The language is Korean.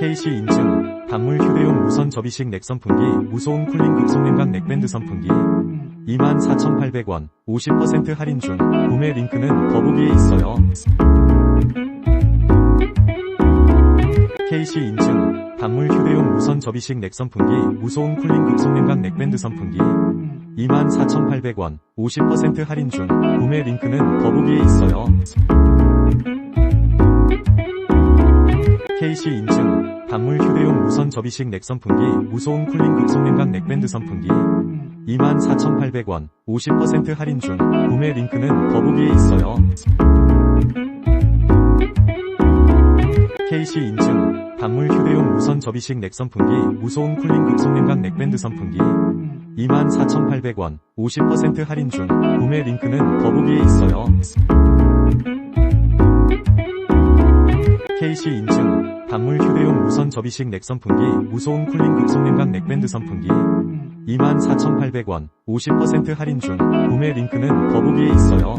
KC 인증 단물 휴대용 무선 접이식 넥 선풍기 무소음 쿨링 급속냉각 넥밴드 선풍기 24,800원 50% 할인 중 구매 링크는 더보기에 있어요. KC 인증 단물 휴대용 무선 접이식 넥 선풍기 무소음 쿨링 급속냉각 넥밴드 선풍기 24,800원 50% 할인 중 구매 링크는 더보기에 있어요. KC 인증. 단물 휴대용 무선 접이식 넥 선풍기 무소음 쿨링 급속냉각 넥밴드 선풍기. 24,800원 50% 할인 중. 구매 링크는 더보기에 있어요. KC 인증. 단물 휴대용 무선 접이식 넥 선풍기 무소음 쿨링 급속냉각 넥밴드 선풍기. 24,800원 50% 할인 중. 구매 링크는 더보기에 있어요. KC 인증. 단물 휴대용 무선 접이식 넥 선풍기 무소음 쿨링 급속냉각 넥밴드 선풍기. 24,800원 50% 할인 중. 구매 링크는 더보기에 있어요.